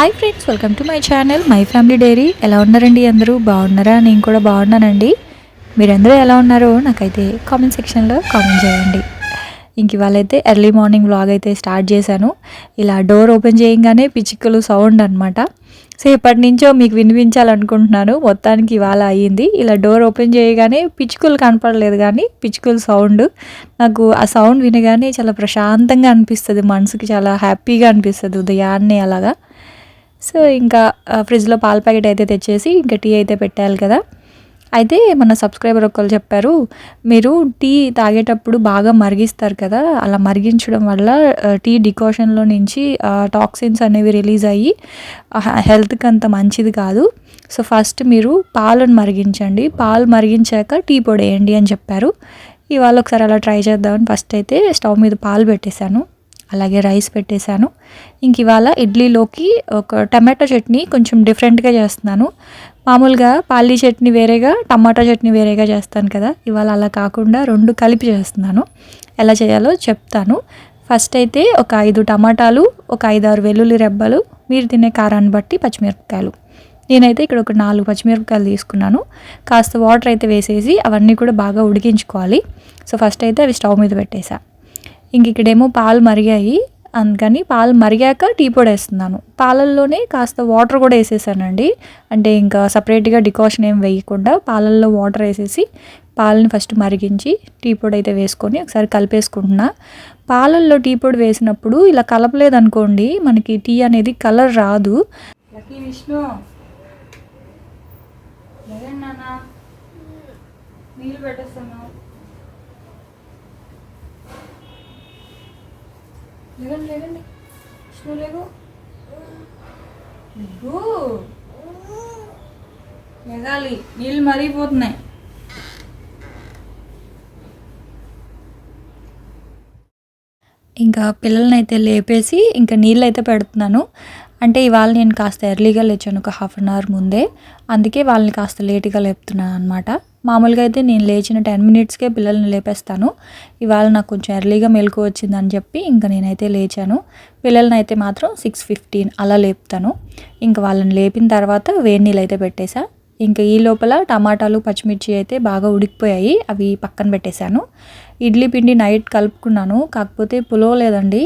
Hi friends welcome to my channel my family diary. ఎలా ఉన్నారండి అందరూ? బాగున్నారా? నేను కూడా బాగున్నానండి. మీరందరూ ఎలా ఉన్నారో నాకైతే కామెంట్ సెక్షన్లో కామెంట్ చేయండి. ఇంక ఇవాళ అయితే ఎర్లీ మార్నింగ్ వ్లాగ్ అయితే స్టార్ట్ చేశాను. ఇలా డోర్ ఓపెన్ చేయగానే పిచ్చుకలు సౌండ్ అనమాట సో ఎప్పటి నుంచో మీకు వినిపించాలనుకుంటున్నాను. మొత్తానికి ఇవాళ అయ్యింది. ఇలా డోర్ ఓపెన్ చేయగానే పిచ్చుకలు కనపడలేదు కానీ పిచ్చుకల సౌండ్. నాకు ఆ సౌండ్ వినగానే చాలా ప్రశాంతంగా అనిపిస్తుంది. మనసుకి చాలా హ్యాపీగా అనిపిస్తుంది ఉదయాన్నే అలాగా. సో ఇంకా ఫ్రిడ్జ్లో పాల ప్యాకెట్ అయితే తెచ్చేసి ఇంకా టీ అయితే పెట్టాలి కదా. అయితే మన సబ్స్క్రైబర్ ఒకళ్ళు చెప్పారు మీరు టీ తాగేటప్పుడు బాగా మరిగిస్తారు కదా అలా మరిగించడం వల్ల టీ డికాషన్లో నుంచి టాక్సిన్స్ అనేవి రిలీజ్ అయ్యి హెల్త్కి అంత మంచిది కాదు. సో ఫస్ట్ మీరు పాలను మరిగించండి. పాలు మరిగించాక టీ పొడి వేయండి అని చెప్పారు. ఇవాళ ఒకసారి అలా ట్రై చేద్దామని ఫస్ట్ అయితే స్టవ్ మీద పాలు పెట్టేశాను. అలాగే రైస్ పెట్టేశాను. ఇంక ఇవాళ ఇడ్లీలోకి ఒక టమాటో చట్నీ కొంచెం డిఫరెంట్గా చేస్తున్నాను. మామూలుగా పాలీ చట్నీ వేరేగా టమాటా చట్నీ వేరేగా చేస్తాను కదా. ఇవాళ అలా కాకుండా రెండు కలిపి చేస్తున్నాను. ఎలా చేయాలో చెప్తాను. ఫస్ట్ అయితే ఒక ఐదు టమాటాలు ఒక ఐదు ఆరు వెల్లుల్లి రెబ్బలు మీరు తినే కారాన్ని బట్టి పచ్చిమిరపకాయలు. నేనైతే ఇక్కడ ఒక నాలుగు పచ్చిమిరపకాయలు తీసుకున్నాను. కాస్త వాటర్ అయితే వేసేసి అవన్నీ కూడా బాగా ఉడికించుకోవాలి. సో ఫస్ట్ అయితే అవి స్టవ్ మీద పెట్టేసా ఇంక ఇక్కడేమో పాలు మరిగాయి. అందుకని పాలు మరిగాక టీ పొడి వేస్తున్నాను. పాలల్లోనే కాస్త వాటర్ కూడా వేసేసానండి. అంటే ఇంకా సపరేట్గా డికాషన్ ఏం వేయకుండా పాలల్లో వాటర్ వేసేసి పాలని ఫస్ట్ మరిగించి టీ పొడి అయితే వేసుకొని ఒకసారి కలిపేసుకుంటున్నా. పాలల్లో టీ పొడి వేసినప్పుడు ఇలా కలపలేదనుకోండి మనకి టీ అనేది కలర్ రాదు. విష్ణు. నీళ్ళు పెట్టేస్తున్నావు? లేదండి లేదండి విష్ణు లేవు ఎగాలి నీళ్ళు మరిగిపోతున్నాయి. ఇంకా పిల్లల్ని అయితే లేపేసి ఇంకా నీళ్ళు అయితే పెడుతున్నాను. అంటే ఇవాళ నేను కాస్త ఎర్లీగా లేచాను ఒక హాఫ్ అన్ అవర్ ముందే. అందుకే వాళ్ళని కాస్త లేట్గా లేపుతున్నాను అనమాట మామూలుగా అయితే నేను లేచిన టెన్ మినిట్స్కే పిల్లల్ని లేపేస్తాను. ఇవాళ నాకు కొంచెం ఎర్లీగా మెలకు వచ్చిందని చెప్పి ఇంకా నేనైతే లేచాను. పిల్లల్ని అయితే మాత్రం సిక్స్ ఫిఫ్టీన్ అలా లేపుతాను. ఇంకా వాళ్ళని లేపిన తర్వాత వేడి నీళ్ళు అయితే పెట్టేశా. ఇంకా ఈ లోపల టమాటాలు పచ్చిమిర్చి అయితే బాగా ఉడికిపోయాయి. అవి పక్కన పెట్టేశాను. ఇడ్లీ పిండి నైట్ కలుపుకున్నాను. కాకపోతే పులవలేదండి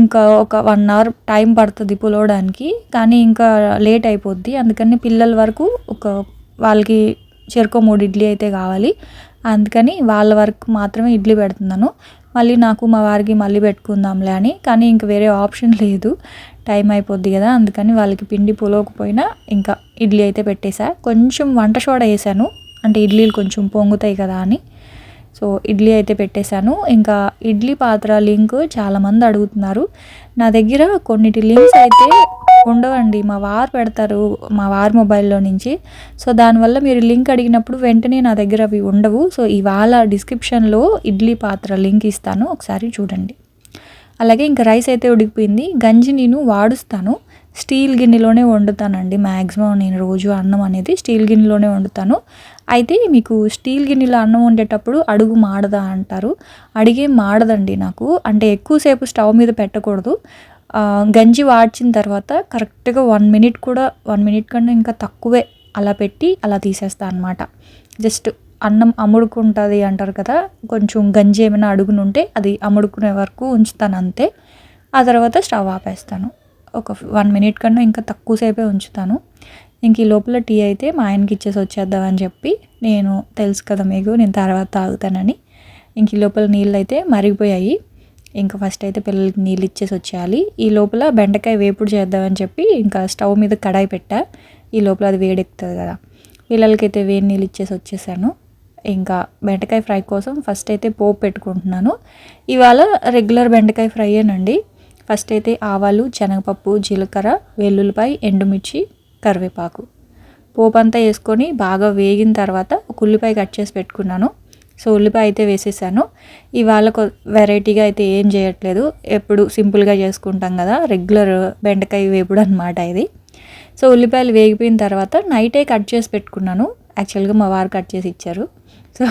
ఇంకా ఒక వన్ అవర్ టైం పడుతుంది పులవడానికి. కానీ ఇంకా లేట్ అయిపోద్ది. అందుకని పిల్లల వరకు ఒక వాళ్ళకి చెరుకో మూడు ఇడ్లీ అయితే కావాలి. అందుకని వాళ్ళ వరకు మాత్రమే ఇడ్లీ పెడుతున్నాను. మళ్ళీ నాకు మా వారికి మళ్ళీ పెట్టుకుందాంలే అని. కానీ ఇంక వేరే ఆప్షన్ లేదు. టైం అయిపోద్ది కదా. అందుకని వాళ్ళకి పిండి పులవకపోయినా ఇంకా ఇడ్లీ అయితే పెట్టేశా కొంచెం వంట సోడా వేసాను. అంటే ఇడ్లీలు కొంచెం పొంగుతాయి కదా అని. సో ఇడ్లీ అయితే పెట్టేశాను. ఇంకా ఇడ్లీ పాత్ర లింక్ చాలామంది అడుగుతున్నారు. నా దగ్గర కొన్నిటి లింక్స్ అయితే ఉండవండి. మా వారు పెడతారు మా వారు మొబైల్లో నుంచి. సో దానివల్ల మీరు లింక్ అడిగినప్పుడు వెంటనే నా దగ్గర అవి ఉండవు. సో ఇవాళ డిస్క్రిప్షన్లో ఇడ్లీ పాత్ర లింక్ ఇస్తాను. ఒకసారి చూడండి. అలాగే ఇంకా రైస్ అయితే ఉడికిపోయింది. గంజి నేను వాడుస్తాను. స్టీల్ గిన్నెలోనే వండుతానండి. మ్యాక్సిమం నేను రోజు అన్నం అనేది స్టీల్ గిన్నెలోనే వండుతాను. అయితే మీకు స్టీల్ గిన్నెలో అన్నం వండేటప్పుడు అడుగు మాడదా అంటారు. అడిగే మాడదండి నాకు. అంటే ఎక్కువసేపు స్టవ్ మీద పెట్టకూడదు. గంజి వాడ్చిన తర్వాత కరెక్ట్గా వన్ మినిట్ కూడా వన్ మినిట్ కన్నా ఇంకా తక్కువే అలా పెట్టి అలా తీసేస్తా అనమాట జస్ట్ అన్నం అమ్ముడుకుంటుంది అంటారు కదా కొంచెం గంజి ఏమైనా అడుగునుంటే అది అమ్ముడుకునే వరకు ఉంచుతాను అంతే. ఆ తర్వాత స్టవ్ ఆపేస్తాను. ఒక వన్ మినిట్ కన్నా ఇంకా తక్కువసేపే ఉంచుతాను. ఇంక ఈ లోపల టీ అయితే మా ఆయనకి ఇచ్చేసి వచ్చేద్దామని చెప్పి నేను తెలుసు కదా మీకు నేను తర్వాత తాగుతానని. ఇంక ఈ లోపల నీళ్ళు అయితే మరిగిపోయాయి. ఇంకా ఫస్ట్ అయితే పిల్లలకి నీళ్ళు ఇచ్చేసి వచ్చేయాలి. ఈ లోపల బెండకాయ వేపుడు చేద్దామని చెప్పి ఇంకా స్టవ్ మీద కడాయి పెట్టా. ఈ లోపల అది వేడెక్కుతుంది కదా. పిల్లలకైతే వేడి నీళ్ళు ఇచ్చేసి వచ్చేసాను. ఇంకా బెండకాయ ఫ్రై కోసం ఫస్ట్ అయితే పోపు పెట్టుకుంటున్నాను. ఇవాళ రెగ్యులర్ బెండకాయ ఫ్రైయేనండి. ఫస్ట్ అయితే ఆవాలు శనగపప్పు జీలకర్ర వెల్లుల్లిపాయ ఎండుమిర్చి కరివేపాకు. పోపు అంతా వేసుకొని బాగా వేగిన తర్వాత ఒక ఉల్లిపాయ కట్ చేసి పెట్టుకున్నాను. సో ఉల్లిపాయ అయితే వేసేసాను. ఇవాళ వెరైటీగా అయితే ఏం చేయట్లేదు. ఎప్పుడు సింపుల్గా చేసుకుంటాం కదా రెగ్యులర్ బెండకాయ వేపుడు అనమాట ఇది. సో ఉల్లిపాయలు వేగిపోయిన తర్వాత నైటే కట్ చేసి పెట్టుకున్నాను. యాక్చువల్గా మా వారు కట్ చేసి ఇచ్చారు. సో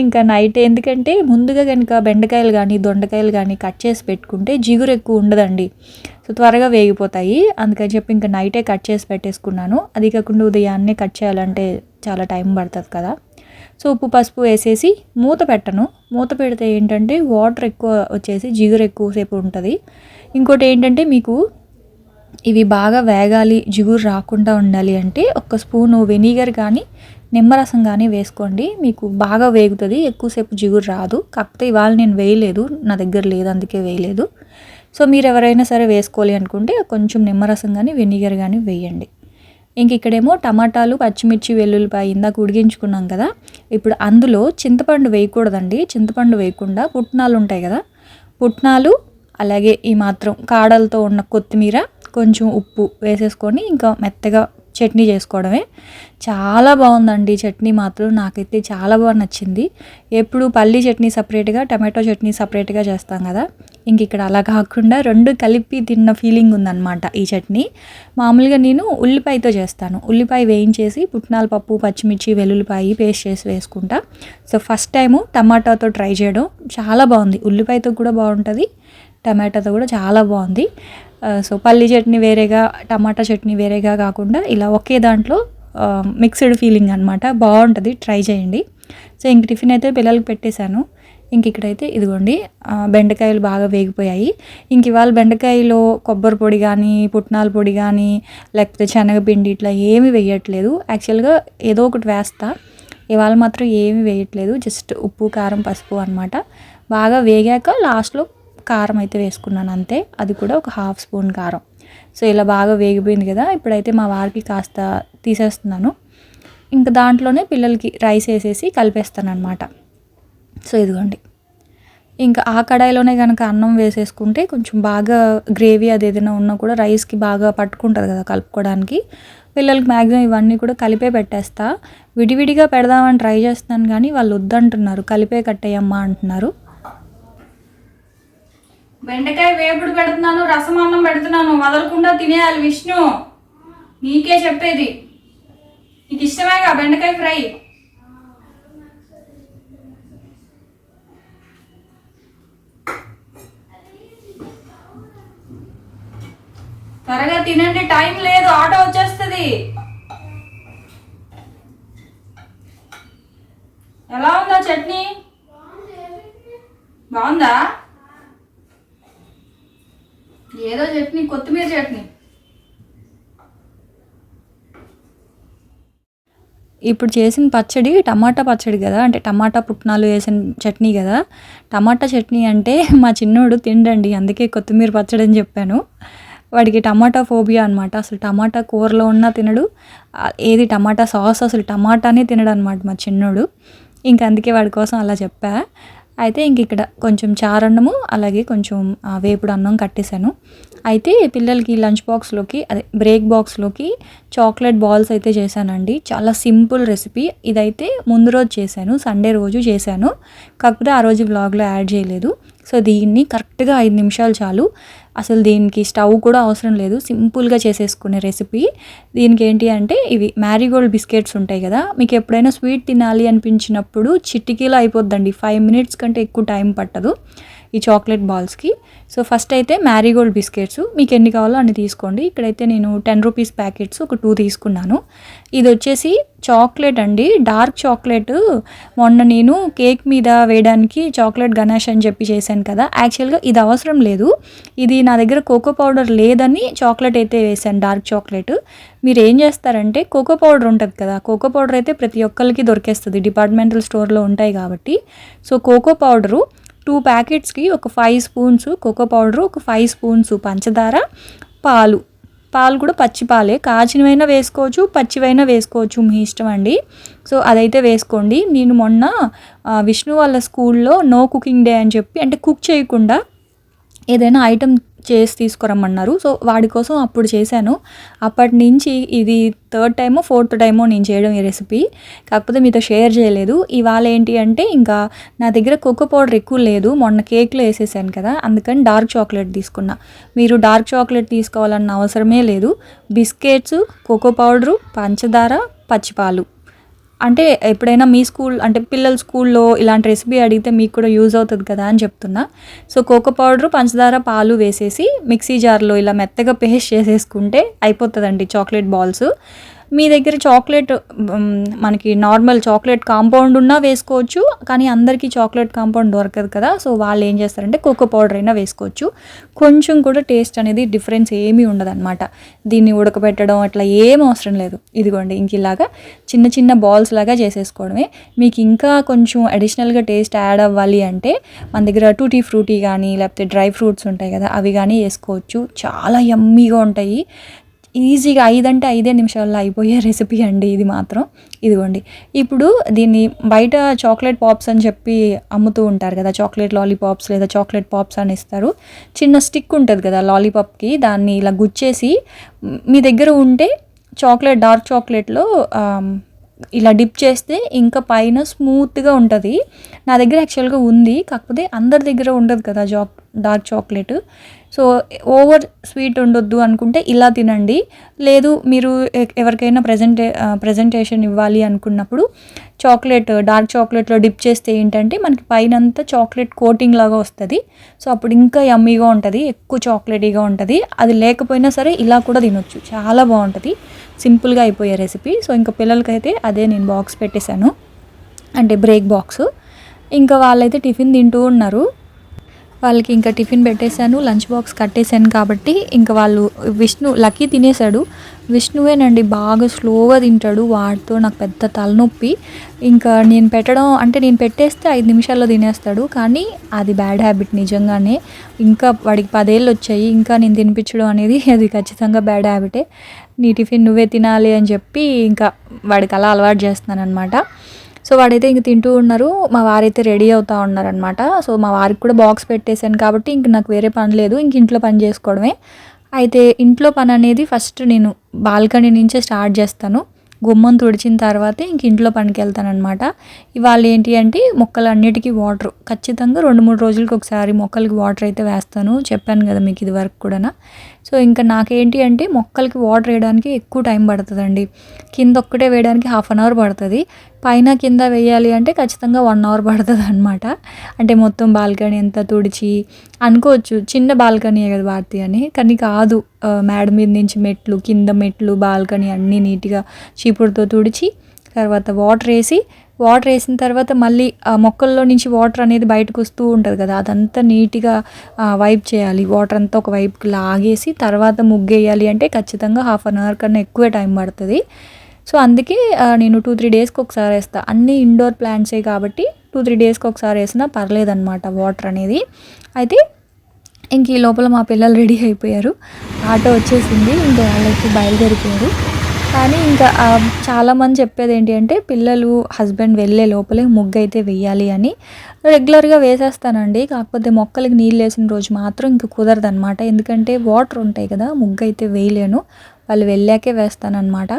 ఇంకా నైట్ ఎందుకంటే ముందుగా కనుక బెండకాయలు కానీ దొండకాయలు కానీ కట్ చేసి పెట్టుకుంటే జిగురు ఎక్కువ ఉండదండి. సో త్వరగా వేగిపోతాయి. అందుకని చెప్పి ఇంకా నైటే కట్ చేసి పెట్టేసుకున్నాను. అది కాకుండా ఉదయాన్నే కట్ చేయాలంటే చాలా టైం పడుతుంది కదా. సో ఉప్పు పసుపు వేసేసి మూత పెట్టను. మూత పెడితే ఏంటంటే వాటర్ ఎక్కువ వచ్చేసి జిగురు ఎక్కువసేపు ఉంటుంది. ఇంకోటి ఏంటంటే మీకు ఇవి బాగా వేగాలి జిగురు రాకుండా ఉండాలి అంటే ఒక స్పూను వెనిగర్ కానీ నిమ్మరసం కానీ వేసుకోండి. మీకు బాగా వేగుతుంది ఎక్కువసేపు జిగురు రాదు. కాకపోతే ఇవాళ నేను వేయలేదు నా దగ్గర లేదు అందుకే వేయలేదు. సో మీరు ఎవరైనా సరే వేసుకోవాలి అనుకుంటే కొంచెం నిమ్మరసం కానీ వెనిగర్ కానీ వేయండి. ఇంక ఇక్కడేమో టమాటాలు పచ్చిమిర్చి వెల్లుల్లిపాయ ఇందాక ఉడిగించుకున్నాం కదా. ఇప్పుడు అందులో చింతపండు వేయకూడదండి. చింతపండు వేయకుండా పుట్నాలు ఉంటాయి కదా. పుట్నాలు అలాగే ఈ మాత్రం కాడలతో ఉన్న కొత్తిమీర కొంచెం ఉప్పు వేసేసుకొని ఇంకా మెత్తగా చట్నీ చేసుకోవడమే. చాలా బాగుందండి చట్నీ మాత్రం. నాకైతే చాలా బాగా నచ్చింది. ఎప్పుడు పల్లి చట్నీ సపరేట్గా టమాటో చట్నీ సపరేట్గా చేస్తాం కదా. ఇంక ఇక్కడ అలా కాకుండా రెండు కలిపి తిన్న ఫీలింగ్ ఉందన్నమాట ఈ చట్నీ. మామూలుగా నేను ఉల్లిపాయతో చేస్తాను. ఉల్లిపాయ వేయించేసి పుట్నాల పప్పు పచ్చిమిర్చి వెల్లుల్లిపాయ పేస్ట్ చేసి వేసుకుంటా. సో ఫస్ట్ టైము టమాటాతో ట్రై చేయడం. చాలా బాగుంది. ఉల్లిపాయతో కూడా బాగుంటుంది. టమాటాతో కూడా చాలా బాగుంది. సో పల్లి చట్నీ వేరేగా టమాటా చట్నీ వేరేగా కాకుండా ఇలా ఒకే దాంట్లో మిక్స్డ్ ఫీలింగ్ అనమాట బాగుంటుంది ట్రై చేయండి. సో ఇంక టిఫిన్ అయితే పిల్లలకి పెట్టేశాను. ఇంక ఇక్కడైతే ఇదిగోండి బెండకాయలు బాగా వేగిపోయాయి. ఇంక ఇవాళ బెండకాయలో కొబ్బరి పొడి కానీ పుట్నాల పొడి కానీ లేకపోతే శనగపిండి ఇట్లా ఏమి వేయట్లేదు. యాక్చువల్గా ఏదో ఒకటి వేస్తా. ఇవాళ మాత్రం ఏమి వేయట్లేదు జస్ట్ ఉప్పు కారం పసుపు అనమాట బాగా వేగాక లాస్ట్లో కారం అయితే వేసుకున్నాను అంతే. అది కూడా ఒక హాఫ్ స్పూన్ కారం. సో ఇలా బాగా వేగిపోయింది కదా ఇప్పుడైతే మా వారికి కాస్త తీసేస్తున్నాను. ఇంకా దాంట్లోనే పిల్లలకి రైస్ వేసేసి కలిపేస్తానమాట సో ఇదిగోండి. ఇంకా ఆ కడాయిలోనే కనుక అన్నం వేసేసుకుంటే కొంచెం బాగా గ్రేవీ అది ఏదైనా ఉన్నా కూడా రైస్కి బాగా పట్టుకుంటుంది కదా కలుపుకోవడానికి. పిల్లలకి మ్యాక్సిమం ఇవన్నీ కూడా కలిపే పెట్టేస్తా. విడివిడిగా పెడదామని ట్రై చేస్తాను కానీ వాళ్ళు వద్దంటున్నారు. కలిపే కట్టేయమ్మా అంటున్నారు. బెండకాయ వేపుడు పెడుతున్నాను రసం అన్నం పెడుతున్నాను వదలకుండా తినేయాలి విష్ణు. నీకే చెప్పేది. నీకు ఇష్టమేగా బెండకాయ ఫ్రై? త్వరగా తినండి టైం లేదు ఆటో వచ్చేస్తుంది. ఎలా ఉందా చట్నీ? బాగుందా? ఏదో చట్నీ కొత్తిమీర చట్నీ. ఇప్పుడు చేసిన పచ్చడి టమాటా పచ్చడి కదా అంటే టమాటా పుట్నాలు వేసిన చట్నీ కదా. టమాటా చట్నీ అంటే మా చిన్నోడు తిండండి అందుకే కొత్తిమీర పచ్చడి అని చెప్పాను. వాడికి టమాటా ఫోబియా అనమాట అసలు టమాటా కూరలో ఉన్నా తినడు. ఏది టమాటా సాస్ అసలు టమాటానే తినడు అనమాట మా చిన్నోడు. ఇంకా అందుకే వాడి కోసం అలా చెప్పా. అయితే ఇంక ఇక్కడ కొంచెం చారన్నము అలాగే కొంచెం వేపుడు అన్నం కట్టేశాను. అయితే పిల్లలకి లంచ్ బాక్స్లోకి అదే బ్రేక్ బాక్స్లోకి చాక్లెట్ బాల్స్ అయితే చేశానండి. చాలా సింపుల్ రెసిపీ. ఇదైతే ముందు రోజు చేశాను సండే రోజు చేశాను. కాకపోతే ఆ రోజు వ్లాగ్లో యాడ్ చేయలేదు. సో దీన్ని కరెక్ట్గా ఐదు నిమిషాలు చాలు. అసలు దీనికి స్టవ్ కూడా అవసరం లేదు. సింపుల్గా చేసేసుకునే రెసిపీ. దీనికి ఏంటి అంటే ఇవి మ్యారీగోల్డ్ బిస్కెట్స్ ఉంటాయి కదా మీకు ఎప్పుడైనా స్వీట్ తినాలి అనిపించినప్పుడు చిటికీలో అయిపోద్దండి. ఫైవ్ మినిట్స్ కంటే ఎక్కువ టైం పట్టదు. ఈ చాక్లెట్ బాల్స్కి. సో ఫస్ట్ అయితే మ్యారీగోల్డ్ బిస్కెట్స్. మీకు ఎన్ని కావాలో అన్ని తీసుకోండి. ఇక్కడైతే నేను టెన్ రూపీస్ ప్యాకెట్స్ ఒక టూ తీసుకున్నాను. ఇది వచ్చేసి చాక్లెట్ అండి. Dark chocolate. మొన్న నేను కేక్ మీద వేయడానికి చాక్లెట్ గణేష్ అని చెప్పి చేశాను కదా. యాక్చువల్గా ఇది అవసరం లేదు. ఇది నా దగ్గర కోకో పౌడర్ లేదని చాక్లెట్ అయితే వేసాను డార్క్ చాక్లెట్. మీరు ఏం చేస్తారంటే కోకో పౌడర్ ఉంటుంది కదా. కోకో పౌడర్ అయితే ప్రతి ఒక్కరికి దొరికేస్తుంది. డిపార్ట్మెంటల్ స్టోర్లో ఉంటాయి కాబట్టి. సో కోకో పౌడరు టూ ప్యాకెట్స్కి ఒక ఫైవ్ స్పూన్స్ కోకో పౌడరు ఒక ఫైవ్ స్పూన్స్ పంచదార పాలు. పాలు కూడా పచ్చి పాలే. కాచినవైనా వేసుకోవచ్చు పచ్చివైనా వేసుకోవచ్చు మీ ఇష్టం అండి. సో అదైతే వేసుకోండి. నేను మొన్న విష్ణు వాళ్ళ స్కూల్లో నో కుకింగ్ డే అని చెప్పి అంటే కుక్ చేయకుండా ఏదైనా ఐటెం చేసి తీసుకురమ్మన్నారు. సో వాడి కోసం అప్పుడు చేశాను. అప్పటి నుంచి ఇది థర్డ్ టైమో ఫోర్త్ టైమో నేను చేయడం ఈ రెసిపీ. కాకపోతే మీతో షేర్ చేయలేదు. ఇవాళ ఏంటి అంటే ఇంకా నా దగ్గర కోకో పౌడర్ ఎక్కువ లేదు. మొన్న కేక్లో వేసేసాను కదా అందుకని డార్క్ చాక్లెట్ తీసుకున్నా. మీరు డార్క్ చాక్లెట్ తీసుకోవాలన్న అవసరమే లేదు. బిస్కెట్స్ కోకో పౌడరు పంచదార పచ్చిపాలు. అంటే ఎప్పుడైనా మీ స్కూల్ అంటే పిల్లల స్కూల్లో ఇలాంటి రెసిపీ అడిగితే మీకు కూడా యూజ్ అవుతుంది కదా అని చెప్తున్నా. సో కోకో పౌడర్ పంచదార పాలు వేసేసి మిక్సీ జార్లో ఇలా మెత్తగా పేస్ట్ చేసేసుకుంటే అయిపోతుందండి చాక్లెట్ బాల్స్. మీ దగ్గర చాక్లెట్ మనకి నార్మల్ చాక్లెట్ కాంపౌండ్ ఉన్నా వేసుకోవచ్చు కానీ అందరికీ చాక్లెట్ కాంపౌండ్ దొరకదు కదా. సో వాళ్ళు ఏం చేస్తారంటే కోకో పౌడర్ అయినా వేసుకోవచ్చు. కొంచెం కూడా టేస్ట్ అనేది డిఫరెన్స్ ఏమీ ఉండదన్నమాట. దీన్ని ఉడకబెట్టడం అట్లా ఏం అవసరం లేదు. ఇదిగోండి ఇంక ఇలాగా చిన్న చిన్న బాల్స్ లాగా చేసేసుకోవడమే. మీకు ఇంకా కొంచెం అడిషనల్గా టేస్ట్ యాడ్ అవ్వాలి అంటే మన దగ్గర టూటీ ఫ్రూటీ కానీ లేకపోతే డ్రై ఫ్రూట్స్ ఉంటాయి కదా అవి కానీ వేసుకోవచ్చు. చాలా యమ్మీగా ఉంటాయి. ఈజీగా ఐదంటే ఐదే నిమిషాల్లో అయిపోయే రెసిపీ అండి ఇది మాత్రం. ఇదిగోండి. ఇప్పుడు దీన్ని బయట చాక్లెట్ పాప్స్ అని చెప్పి అమ్ముతూ ఉంటారు కదా చాక్లెట్ లాలీపాప్స్ లేదా చాక్లెట్ పాప్స్ అని ఇస్తారు. చిన్న స్టిక్ ఉంటుంది కదా లాలీపాప్కి దాన్ని ఇలా గుచ్చేసి మీ దగ్గర ఉంటే చాక్లెట్ డార్క్ చాక్లెట్లో ఇలా డిప్ చేస్తే ఇంకా పైన స్మూత్గా ఉంటుంది. నా దగ్గర యాక్చువల్గా ఉంది కాకపోతే అందరి దగ్గర ఉండదు కదా jack dark chocolate so over sweet ఉండొద్దు అనుకుంటే ఇలా తినండి. లేదు మీరు ఎవరికైనా ప్రజెంటే ప్రజెంటేషన్ ఇవ్వాలి అనుకున్నప్పుడు చాక్లెట్ డార్క్ చాక్లెట్లో డిప్ చేస్తే ఏంటంటే మనకి పైన అంతా చాక్లెట్ కోటింగ్ లాగా వస్తుంది. సో అప్పుడు ఇంకా యమ్మీగా ఉంటుంది ఎక్కువ చాక్లెటీగా ఉంటుంది. అది లేకపోయినా సరే ఇలా కూడా తినొచ్చు. చాలా బాగుంటుంది. సింపుల్గా అయిపోయే రెసిపీ. సో ఇంకా పిల్లలకైతే అదే నేను బాక్స్ పెట్టేశాను. అంటే బ్రేక్ బాక్స్. ఇంకా వాళ్ళైతే టిఫిన్ తింటూ ఉన్నారు. వాళ్ళకి ఇంకా టిఫిన్ పెట్టేశాను లంచ్ బాక్స్ కట్టేశాను కాబట్టి ఇంకా వాళ్ళు విష్ణు లక్కీ తినేశాడు. విష్ణువేనండి బాగా స్లోగా తింటాడు వాడితో నాకు పెద్ద తలనొప్పి. ఇంకా నేను పెట్టడం అంటే నేను పెట్టేస్తే ఐదు నిమిషాల్లో తినేస్తాడు కానీ అది బ్యాడ్ హ్యాబిట్ నిజంగానే. ఇంకా వాడికి పదేళ్ళు వచ్చాయి ఇంకా నేను తినిపించడం అనేది అది ఖచ్చితంగా బ్యాడ్ హ్యాబిటే. నీ టిఫిన్ నువ్వే తినాలి అని చెప్పి ఇంకా వాడికి అలా అలవాటు చేస్తున్నాను అనమాట సో వాడైతే ఇంక తింటూ ఉన్నారు. మా వారైతే రెడీ అవుతా ఉన్నారనమాట సో మా వారికి కూడా బాక్స్ పెట్టేశాను కాబట్టి ఇంక నాకు వేరే పని లేదు. ఇంక ఇంట్లో పని చేసుకోవడమే. అయితే ఇంట్లో పని అనేది ఫస్ట్ నేను బాల్కనీ నుంచే స్టార్ట్ చేస్తాను. గుమ్మం తుడిచిన తర్వాతే ఇంక ఇంట్లో పనికి వెళ్తానమాట ఇవాళ ఏంటి అంటే మొక్కలన్నిటికీ వాటర్. ఖచ్చితంగా రెండు మూడు రోజులకి ఒకసారి మొక్కలకి వాటర్ అయితే వేస్తాను. చెప్పాను కదా మీకు ఇది వరకు కూడా సో ఇంకా నాకేంటి అంటే మొక్కలకి వాటర్ వేయడానికి ఎక్కువ టైం పడుతుందండి. కింద ఒక్కటే వేయడానికి హాఫ్ అన్ అవర్ పడుతుంది. పైన కింద వేయాలి అంటే ఖచ్చితంగా వన్ అవర్ పడుతుంది అనమాట అంటే మొత్తం బాల్కనీ అంతా తుడిచి అనుకోవచ్చు చిన్న బాల్కనీ కదా భారతి అని. కానీ కాదు మేడ మీద నుంచి మెట్లు కింద మెట్లు బాల్కనీ అన్నీ నీట్గా చీపుడుతో తుడిచి తర్వాత వాటర్ వేసి వాటర్ వేసిన తర్వాత మళ్ళీ ఆ మొక్కల్లో నుంచి వాటర్ అనేది బయటకు వస్తూ ఉంటుంది కదా. అదంతా నీట్గా వైప్ చేయాలి. వాటర్ అంతా ఒక వైపుకి లాగేసి తర్వాత ముగ్గేయాలి అంటే ఖచ్చితంగా హాఫ్ అన్ అవర్ కన్నా ఎక్కువ టైం పడుతుంది. సో అందుకే నేను టూ త్రీ డేస్కి ఒకసారి వేస్తాను అన్నీ ఇండోర్ ప్లాంట్సే కాబట్టి టూ త్రీ డేస్కి ఒకసారి వేసినా పర్లేదన్నమాట వాటర్ అనేది. అయితే ఇంక ఈ లోపల మా పిల్లలు రెడీ అయిపోయారు. ఆటో వచ్చేసింది ఇంకా వాళ్ళకి బయలుదేరిపోయారు. కానీ ఇంకా చాలామంది చెప్పేది ఏంటి అంటే పిల్లలు హస్బెండ్ వెళ్ళే లోపలే ముగ్గు అయితే వెయ్యాలి అని రెగ్యులర్గా వేసేస్తానండి. కాకపోతే మొక్కలకి నీళ్ళు వేసిన రోజు మాత్రం ఇంకా కుదరదు అనమాట ఎందుకంటే వాటర్ ఉంటాయి కదా ముగ్గు అయితే వేయలేను. వాళ్ళు వెళ్ళాకే వేస్తానన్నమాట.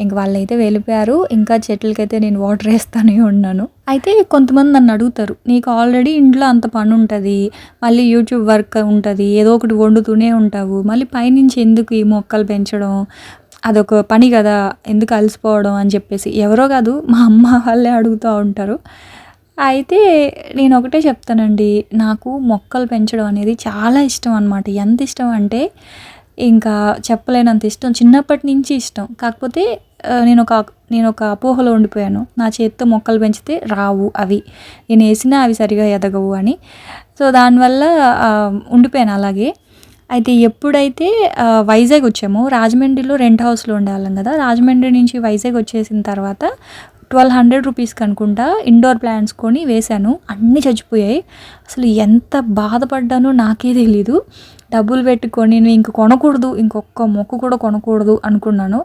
ఇంక వాళ్ళైతే వెళ్ళిపోయారు. ఇంకా చెట్లకైతే నేను వాటర్ వేస్తానే ఉన్నాను. అయితే కొంతమంది నన్ను అడుగుతారు నీకు ఆల్రెడీ ఇంట్లో అంత పని ఉంటుంది మళ్ళీ యూట్యూబ్ వర్క్ ఉంటుంది ఏదో ఒకటి వండుతూనే ఉంటావు మళ్ళీ పైనుంచి ఎందుకు ఈ మొక్కలు పెంచడం అదొక పని కదా ఎందుకు అలసిపోవడం అని చెప్పేసి ఎవరో కాదు మా అమ్మ వాళ్ళే అడుగుతూ ఉంటారు. అయితే నేను ఒకటే చెప్తానండి నాకు మొక్కలు పెంచడం అనేది చాలా ఇష్టం అనమాట ఎంత ఇష్టం అంటే ఇంకా చెప్పలేనంత ఇష్టం. చిన్నప్పటి నుంచి ఇష్టం. కాకపోతే నేను ఒక నేను ఒక అపోహలో ఉండిపోయాను. నా చేతితో మొక్కలు పెంచితే రావు అవి. నేను వేసినా అవి సరిగా ఎదగవు అని. సో దానివల్ల ఉండిపోయాను అలాగే. అయితే ఎప్పుడైతే వైజాగ్ వచ్చామో రాజమండ్రిలో రెంట్ హౌస్లో ఉండేవాళ్ళం కదా. రాజమండ్రి నుంచి వైజాగ్ వచ్చేసిన తర్వాత ట్వెల్వ్ హండ్రెడ్ రూపీస్కి అనుకుంటా ఇండోర్ ప్లాంట్స్ కొని వేశాను. అన్నీ చచ్చిపోయాయి. అసలు ఎంత బాధపడ్డానో నాకే తెలీదు. డబ్బులు పెట్టుకొని నేను ఇంక కొనకూడదు ఇంకొక మొక్క కూడా కొనకూడదు అనుకున్నాను.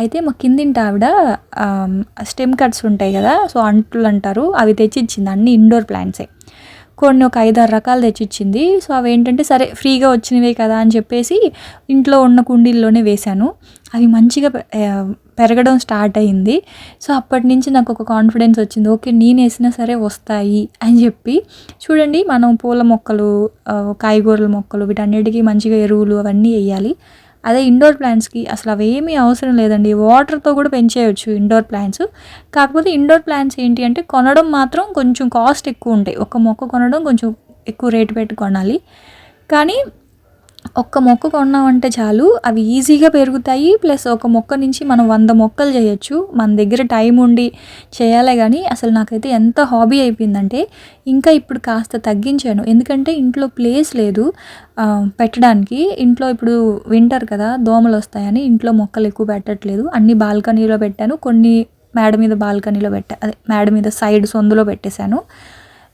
అయితే మా కిందింటి ఆవిడ స్టెమ్ కట్స్ ఉంటాయి కదా సో అంట్లు అంటారు అవి తెచ్చిచ్చింది అన్ని ఇండోర్ ప్లాంట్సే. కొన్ని ఒక ఐదారు రకాలు తెచ్చిచ్చింది. సో అవి ఏంటంటే సరే ఫ్రీగా వచ్చినవే కదా అని చెప్పేసి ఇంట్లో ఉన్న కుండీల్లోనే వేశాను. అవి మంచిగా పె- పెరగడం స్టార్ట్ అయింది. సో అప్పటి నుంచి నాకు ఒక కాన్ఫిడెన్స్ వచ్చింది. ఓకే నేను వేసినా సరే వస్తాయి అని చెప్పి. చూడండి మనం పూల మొక్కలు కాయగూరల మొక్కలు వీటన్నిటికీ మంచిగా ఎరువులు అవన్నీ వేయాలి. అదే ఇండోర్ ప్లాంట్స్కి అసలు అవేమీ అవసరం లేదండి. వాటర్తో కూడా పెంచేయచ్చు ఇండోర్ ప్లాంట్స్ కాకపోతే ఇండోర్ ప్లాంట్స్ ఏంటి అంటే కొనడం మాత్రం కొంచెం కాస్ట్ ఎక్కువ ఉంటాయి. ఒక మొక్క కొనడం కొంచెం ఎక్కువ రేటు పెట్టి కొనాలి. కానీ ఒక్క మొక్క కొన్నామంటే చాలు. అవి ఈజీగా పెరుగుతాయి. ప్లస్ ఒక మొక్క నుంచి మనం వంద మొక్కలు చేయొచ్చు. మన దగ్గర టైం ఉండి చేయాలి కానీ అసలు నాకైతే ఎంత హాబీ అయిపోయిందంటే ఇంకా ఇప్పుడు కాస్త తగ్గించాను. ఎందుకంటే ఇంట్లో ప్లేస్ లేదు. పెట్టడానికి. ఇంట్లో ఇప్పుడు వింటర్ కదా దోమలు వస్తాయని ఇంట్లో మొక్కలు ఎక్కువ పెట్టట్లేదు. అన్ని బాల్కనీలో పెట్టాను. కొన్ని మేడ మీద బాల్కనీలో పెట్టా అదే మేడ మీద సైడ్ సొందులో పెట్టేశాను.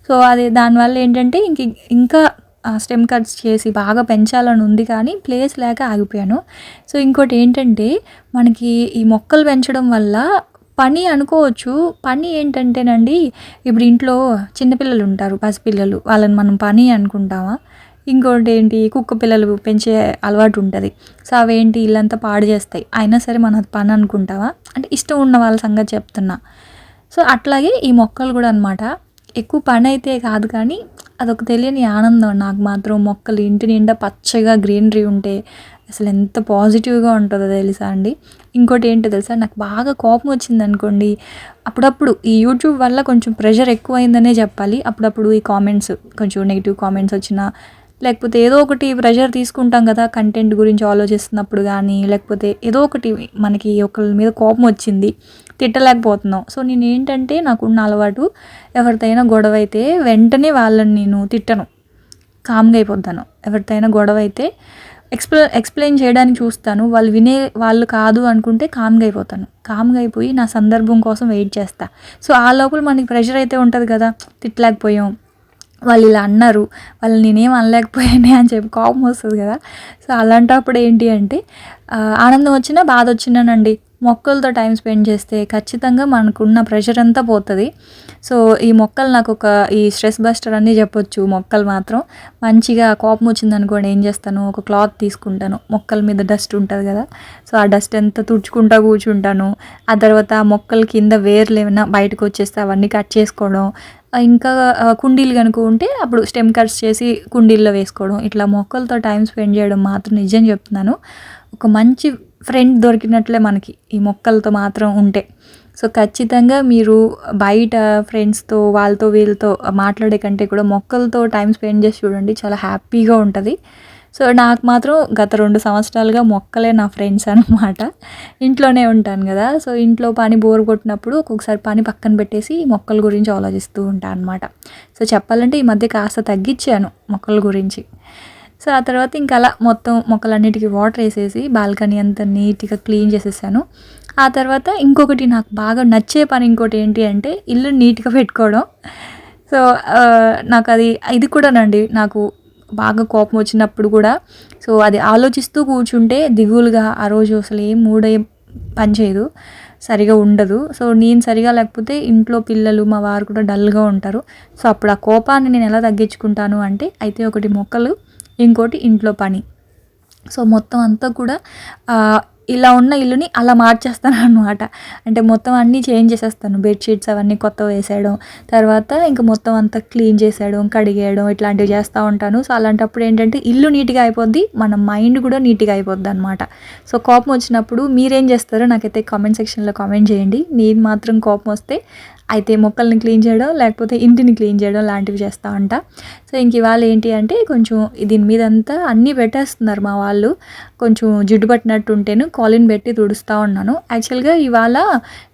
సో అది దానివల్ల ఏంటంటే ఇంక ఇంకా స్టెమ్ కట్స్ చేసి బాగా పెంచాలని ఉంది కానీ ప్లేస్ లేక ఆగిపోయాను. సో ఇంకోటి ఏంటంటే మనకి ఈ మొక్కలు పెంచడం వల్ల పని అనుకోవచ్చు. పని ఏంటంటేనండి ఇప్పుడు ఇంట్లో చిన్నపిల్లలు ఉంటారు పసిపిల్లలు వాళ్ళని మనం పని అనుకుంటామా? ఇంకోటి ఏంటి? కుక్క పిల్లలు పెంచే అలవాటు ఉంటుంది. సో అవేంటి ఇల్లంతా పాడు చేస్తాయి. అయినా సరే మన పని అనుకుంటావా అంటే ఇష్టం ఉన్న వాళ్ళ సంగతి చెప్తున్నా. సో అట్లాగే ఈ మొక్కలు కూడా అనమాట ఎక్కువ పని అయితే కాదు కానీ అదొక తెలియని ఆనందం నాకు మాత్రం మొక్కలు ఇంటి నిండా పచ్చగా గ్రీనరీ ఉంటే అసలు ఎంత పాజిటివ్గా ఉంటుందో తెలుసా అండి. ఇంకోటి ఏంటో తెలుసా నాకు బాగా కోపం వచ్చింది అనుకోండి అప్పుడప్పుడు ఈ యూట్యూబ్ వల్ల కొంచెం ప్రెషర్ ఎక్కువైందనే చెప్పాలి. అప్పుడప్పుడు ఈ కామెంట్స్ కొంచెం నెగిటివ్ కామెంట్స్ వచ్చినా లేకపోతే ఏదో ఒకటి ప్రెషర్ తీసుకుంటాం కదా కంటెంట్ గురించి ఆలోచిస్తున్నప్పుడు కానీ లేకపోతే ఏదో ఒకటి మనకి ఒకరి మీద కోపం వచ్చింది తిట్టలేకపోతున్నాం. సో నేను ఏంటంటే నాకున్న అలవాటు ఎవరితోనైనా గొడవ అయితే వెంటనే వాళ్ళని నేను తిట్టను. కామ్గా అయిపోతాను. ఎవరితోనైనా గొడవ అయితే ఎక్స్ప్లె ఎక్స్ప్లెయిన్ చేయడానికి చూస్తాను. వాళ్ళు వినే వాళ్ళు కాదు అనుకుంటే కామ్గా అయిపోతాను. కామ్గా అయిపోయి నా సందర్భం కోసం వెయిట్ చేస్తా. సో ఆ లోపల మనకి ప్రెషర్ అయితే ఉంటుంది కదా తిట్టలేకపోయాం. వాళ్ళు ఇలా అన్నారు. వాళ్ళు నేనేం అనలేకపోయానే అని చెప్పి కోపం వస్తుంది కదా. సో అలాంటప్పుడు ఏంటి అంటే ఆనందం వచ్చినా బాధ వచ్చినానండి. మొక్కలతో టైం స్పెండ్ చేస్తే ఖచ్చితంగా మనకున్న ప్రెషర్ అంతా పోతుంది. సో ఈ మొక్కలు నాకు ఒక ఈ స్ట్రెస్ బస్టర్ అన్నీ చెప్పొచ్చు. మొక్కలు మాత్రం మంచిగా కోపం వచ్చింది అనుకోండి ఏం చేస్తాను? ఒక క్లాత్ తీసుకుంటాను. మొక్కల మీద డస్ట్ ఉంటుంది కదా. సో ఆ డస్ట్ అంతా తుడుచుకుంటా కూర్చుంటాను. ఆ తర్వాత మొక్కల కింద వేర్లు ఏమైనా బయటకు వచ్చేస్తే అవన్నీ కట్ చేసుకోవడం. ఇంకా కుండీలు కనుక ఉంటే అప్పుడు స్టెమ్ కట్స్ చేసి కుండీల్లో వేసుకోవడం. ఇట్లా మొక్కలతో టైం స్పెండ్ చేయడం మాత్రం నిజం చెప్తున్నాను. ఒక మంచి ఫ్రెండ్ దొరికినట్లే మనకి ఈ మొక్కలతో మాత్రం ఉంటే. సో ఖచ్చితంగా మీరు బయట ఫ్రెండ్స్తో వాళ్ళతో వీళ్ళతో మాట్లాడే కంటే కూడా మొక్కలతో టైం స్పెండ్ చేసి చూడండి. చాలా హ్యాపీగా ఉంటుంది. సో నాకు మాత్రం గత రెండు సంవత్సరాలుగా మొక్కలే నా ఫ్రెండ్స్ అనమాట ఇంట్లోనే ఉంటాను కదా. సో ఇంట్లో పని బోర్ కొట్టినప్పుడు ఒక్కొక్కసారి పని పక్కన పెట్టేసి మొక్కల గురించి ఆలోచిస్తూ ఉంటాను అనమాట సో చెప్పాలంటే ఈ మధ్య కాస్త తగ్గించాను మొక్కల గురించి. సో ఆ తర్వాత ఇంకా అలా మొత్తం మొక్కలన్నిటికీ వాటర్ వేసేసి బాల్కనీ అంతా నీట్గా క్లీన్ చేసేసాను. ఆ తర్వాత ఇంకొకటి నాకు బాగా నచ్చే పని ఇంకోటి ఏంటి అంటే ఇల్లు నీట్గా పెట్టుకోవడం. సో నాకు అది ఇది కూడానండి. నాకు బాగా కోపం వచ్చినప్పుడు కూడా. సో అది ఆలోచిస్తూ కూర్చుంటే దిగులుగా ఆ రోజు అసలు ఏం మూడే పని చేయదు. సరిగా ఉండదు. సో నేను సరిగా లేకపోతే ఇంట్లో పిల్లలు మా వారు కూడా డల్గా ఉంటారు. సో అప్పుడు ఆ కోపాన్ని నేను ఎలా తగ్గించుకుంటాను అంటే అయితే ఒకటి మొక్కలు ఇంకోటి ఇంట్లో పని. సో మొత్తం అంతా కూడా ఇలా ఉన్న ఇల్లుని అలా మార్చేస్తాను అనమాట అంటే మొత్తం అన్నీ చేంజ్ చేసేస్తాను. బెడ్షీట్స్ అవన్నీ కొత్త వేసేయడం తర్వాత ఇంకా మొత్తం అంతా క్లీన్ చేసేయడం కడిగేయడం ఇట్లాంటివి చేస్తూ ఉంటాను. సో అలాంటప్పుడు ఏంటంటే ఇల్లు నీట్గా అయిపోద్ది మన మైండ్ కూడా నీట్గా అయిపోద్ది అనమాట సో కోపం వచ్చినప్పుడు మీరేం చేస్తారో నాకైతే కామెంట్ సెక్షన్లో కామెంట్ చేయండి. నేను మాత్రం కోపం వస్తే అయితే మొక్కల్ని క్లీన్ చేయడం లేకపోతే ఇంటిని క్లీన్ చేయడం లాంటివి చేస్తూ ఉంటా సో ఇంక ఇవాళ ఏంటి అంటే కొంచెం దీని మీద అంతా అన్నీ పెట్టేస్తున్నారు మా వాళ్ళు. కొంచెం జిడ్డు పట్టినట్టు ఉంటేను కాలిన్ పెట్టి తుడుస్తూ ఉన్నాను. యాక్చువల్గా ఇవాళ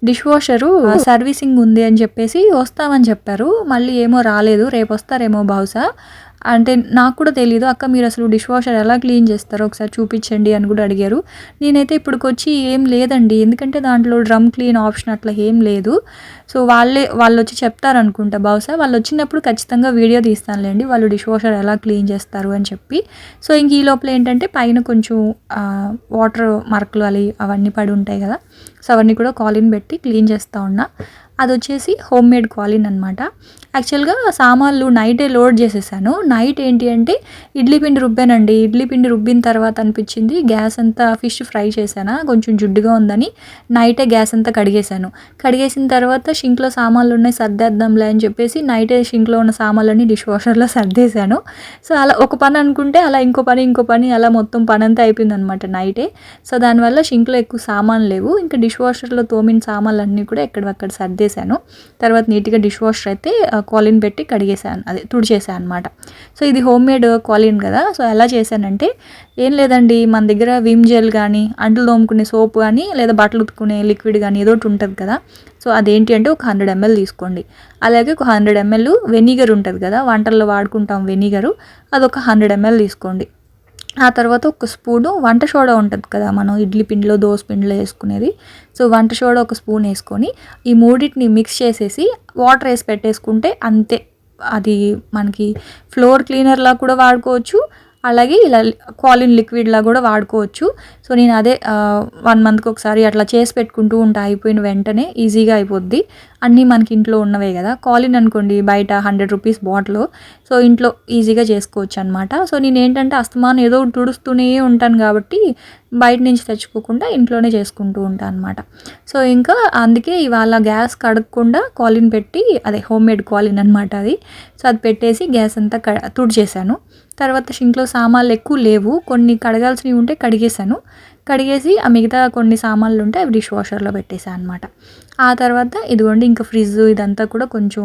డిష్ వాషరు సర్వీసింగ్ ఉంది అని చెప్పేసి వస్తామని చెప్పారు. మళ్ళీ ఏమో రాలేదు రేపు వస్తారేమో బహుశా. అంటే నాకు కూడా తెలియదు అక్క మీరు అసలు డిష్ వాషర్ ఎలా క్లీన్ చేస్తారో ఒకసారి చూపించండి అని కూడా అడిగారు. నేనైతే ఇప్పటికొచ్చి ఏం లేదండి ఎందుకంటే దాంట్లో డ్రమ్ క్లీన్ ఆప్షన్ అట్లా ఏం లేదు. సో వాళ్ళే వాళ్ళు వచ్చి చెప్తారనుకుంటా. బహుశా వాళ్ళు వచ్చినప్పుడు ఖచ్చితంగా వీడియో తీస్తానులేండి వాళ్ళు డిష్ వాషర్ ఎలా క్లీన్ చేస్తారు అని చెప్పి. సో ఇంక ఈ లోపల ఏంటంటే పైన కొంచెం వాటర్ మరకలు అవి అవన్నీ పడి ఉంటాయి కదా. సో అవన్నీ కూడా కాలిన్ పెట్టి క్లీన్ చేస్తూ ఉన్నా. అది వచ్చేసి హోమ్ మేడ్ కాలిన్ అనమాట యాక్చువల్గా సామాన్లు నైటే లోడ్ చేసేసాను. నైట్ ఏంటి అంటే ఇడ్లీ పిండి రుబ్బానండి. ఇడ్లీ పిండి రుబ్బిన తర్వాత అనిపించింది గ్యాస్ అంతా ఫిష్ ఫ్రై చేశానా? కొంచెం జుడ్డుగా ఉందని నైటే గ్యాస్ అంతా కడిగేశాను. కడిగేసిన తర్వాత షింక్లో సామాన్లు ఉన్నాయి సర్దేద్దాంలే అని చెప్పేసి నైటే షింక్లో ఉన్న సామాన్లన్నీ డిష్ వాషర్లో సర్దేశాను. సో అలా ఒక పని అనుకుంటే అలా ఇంకో పని ఇంకో పని అలా మొత్తం పని అంతా అయిపోయింది అనమాట నైటే. సో దానివల్ల షింక్లో ఎక్కువ సామాన్లు లేవు. ఇంకా డిష్ వాషర్లో తోమిన సామాన్లు అన్నీ కూడా ఎక్కడక్కడ సర్దేశాను. తర్వాత నీట్గా డిష్ వాషర్ అయితే కాలిన్ పెట్టి కడిగేసాను అదే తుడిచేసాను అనమాట సో ఇది హోమ్ మేడ్ కాలిన్ కదా సో ఎలా చేశానంటే ఏం లేదండి మన దగ్గర విమ్ జెల్ కానీ అంట్లు తోముకునే సోప్ కానీ లేదా బట్టలు ఉతుకునే లిక్విడ్ కానీ ఏదో ఒకటి ఉంటుంది కదా సో అదేంటి అంటే ఒక హండ్రెడ్ ఎంఎల్ తీసుకోండి. అలాగే ఒక హండ్రెడ్ ఎంఎల్ వెనిగర్ ఉంటుంది కదా వంటల్లో వాడుకుంటాం వెనిగరు అదొక హండ్రెడ్ ఎంఎల్ తీసుకోండి. ఆ తర్వాత ఒక స్పూను వంట సోడా ఉంటుంది కదా మనం ఇడ్లీ పిండిలో దోశ పిండిలో వేసుకునేది. సో వంట సోడా ఒక స్పూన్ వేసుకొని ఈ మూడింటిని మిక్స్ చేసేసి వాటర్ వేసి పెట్టేసుకుంటే అంతే. అది మనకి ఫ్లోర్ క్లీనర్లా కూడా వాడుకోవచ్చు. అలాగే ఇలా క్వాలిన్ లిక్విడ్లా కూడా వాడుకోవచ్చు. సో నేను అదే వన్ మంత్కి ఒకసారి అట్లా చేసి పెట్టుకుంటూ ఉంటా అయిపోయిన వెంటనే ఈజీగా అయిపోద్ది. అన్నీ మనకి ఇంట్లో ఉన్నవే కదా. కాలిన్ అనుకోండి బయట హండ్రెడ్ రూపీస్ బాటిల్ సో ఇంట్లో ఈజీగా చేసుకోవచ్చు అనమాట సో నేను ఏంటంటే అస్తమానం ఏదో తుడుస్తూనే ఉంటాను కాబట్టి బయట నుంచి తెచ్చుకోకుండా ఇంట్లోనే చేసుకుంటూ ఉంటాను అనమాట సో ఇంకా అందుకే ఇవాళ గ్యాస్ కడగకుండా కాలిన్ పెట్టి అదే హోమ్ మేడ్ కాలిన్ అనమాట అది. సో అది పెట్టేసి గ్యాస్ అంతా క తుడిచేసాను తర్వాత షింక్లో సామాన్లు ఎక్కువ లేవు. కొన్ని కడగాల్సినవి ఉంటే కడిగేశాను. కడిగేసి ఆ మిగతా కొన్ని సామాన్లు ఉంటే అవి డిష్ వాషర్లో పెట్టేశాను అనమాట ఆ తర్వాత ఇదిగోండి ఇంకా ఫ్రిడ్జ్ ఇదంతా కూడా కొంచెం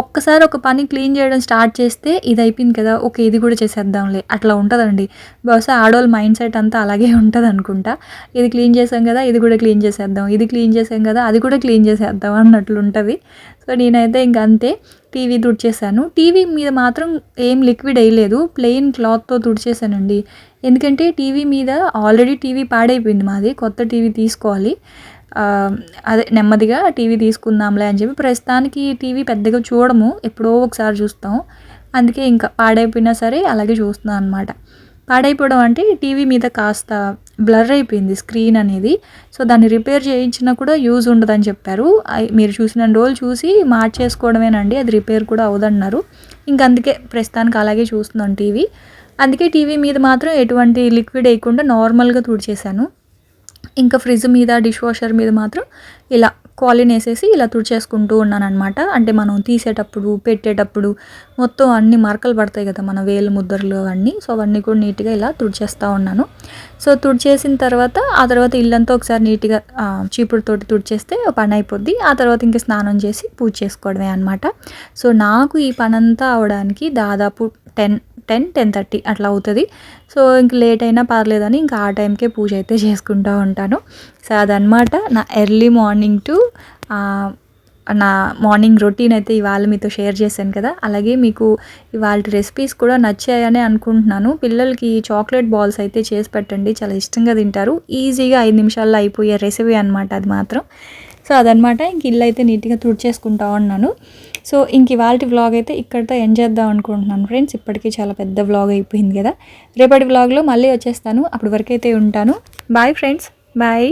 ఒక్కసారి ఒక పని క్లీన్ చేయడం స్టార్ట్ చేస్తే ఇది అయిపోయింది కదా ఓకే ఇది కూడా చేసేద్దాంలే. అట్లా ఉంటుందండి. బహుశా ఆడవాళ్ళ మైండ్ సెట్ అంతా అలాగే ఉంటుంది అనుకుంటా. ఇది క్లీన్ చేసాం కదా ఇది కూడా క్లీన్ చేసేద్దాం. ఇది క్లీన్ చేసాం కదా అది కూడా క్లీన్ చేసేద్దాం అన్నట్లు ఉంటుంది. సో నేనైతే ఇంక అంతే. టీవీ తుడిచేసాను టీవీ మీద మాత్రం ఏం లిక్విడ్ వేయలేదు. ప్లెయిన్ క్లాత్తో తుడిచేసానండి ఎందుకంటే టీవీ మీద ఆల్రెడీ టీవీ పాడైపోయింది మాది. కొత్త టీవీ తీసుకోవాలి. అదే నెమ్మదిగా టీవీ తీసుకుందాంలే అని చెప్పి ప్రస్తుతానికి టీవీ పెద్దగా చూడము. ఎప్పుడో ఒకసారి చూస్తాం. అందుకే ఇంకా పాడైపోయినా సరే అలాగే చూస్తున్నాను అనమాట పాడైపోవడం అంటే టీవీ మీద కాస్త బ్లర్ అయిపోయింది స్క్రీన్ అనేది. సో దాన్ని రిపేర్ చేయించినా కూడా యూజ్ ఉండదని చెప్పారు. మీరు చూసిన రోజులు చూసి మార్చేసుకోవడమేనండి అది రిపేర్ కూడా అవదన్నారు ఇంక అందుకే ప్రస్తుతానికి అలాగే చూస్తున్నాం టీవీ అందుకే టీవీ మీద మాత్రం ఎటువంటి లిక్విడ్ వేయకుండా నార్మల్గా తుడిచేశాను. ఇంకా ఫ్రిడ్జ్ మీద డిష్ వాషర్ మీద మాత్రం ఇలా కాలిన్ వేసేసి ఇలా తుడిచేసుకుంటూ ఉన్నాను అనమాట అంటే మనం తీసేటప్పుడు పెట్టేటప్పుడు మొత్తం అన్ని మరకలు పడతాయి కదా మన వేలు ముద్రలు అవన్నీ. సో అవన్నీ కూడా నీట్గా ఇలా తుడిచేస్తూ ఉన్నాను. సో తుడిచేసిన తర్వాత ఆ తర్వాత ఇల్లంతా ఒకసారి నీట్గా చీపుడుతోటి తుడిచేస్తే పని అయిపోద్ది. ఆ తర్వాత ఇంక స్నానం చేసి పూజ చేసుకోవడమే అనమాట సో నాకు ఈ పనంతా అవడానికి దాదాపు టెన్ టెన్ టెన్ థర్టీ అట్లా అవుతుంది. సో ఇంక లేట్ అయినా పర్లేదని ఇంకా ఆ టైంకే పూజ అయితే చేసుకుంటూ ఉంటాను. సో అదనమాట నా ఎర్లీ మార్నింగ్ టు నా మార్నింగ్ రొటీన్ అయితే ఇవాళ మీతో షేర్ చేశాను కదా. అలాగే మీకు ఇవాళ రెసిపీస్ కూడా నచ్చాయని అనుకుంటున్నాను. పిల్లలకి చాక్లెట్ బాల్స్ అయితే చేసి పెట్టండి. చాలా ఇష్టంగా తింటారు. ఈజీగా ఐదు నిమిషాల్లో అయిపోయే రెసిపీ అనమాట అది మాత్రం. సో అదనమాట ఇంక ఇల్లు అయితే నీట్గా తుడిచేసుకుంటా ఉన్నాను. సో ఇంక ఇవాళ వ్లాగ్ అయితే ఇక్కడితో ఎండ్ చేద్దాం అనుకుంటున్నాను ఫ్రెండ్స్ ఇప్పటికీ చాలా పెద్ద వ్లాగ్ అయిపోయింది కదా. రేపటి వ్లాగ్లో మళ్ళీ వచ్చేస్తాను. అప్పటి వరకు అయితే ఉంటాను. Bye friends bye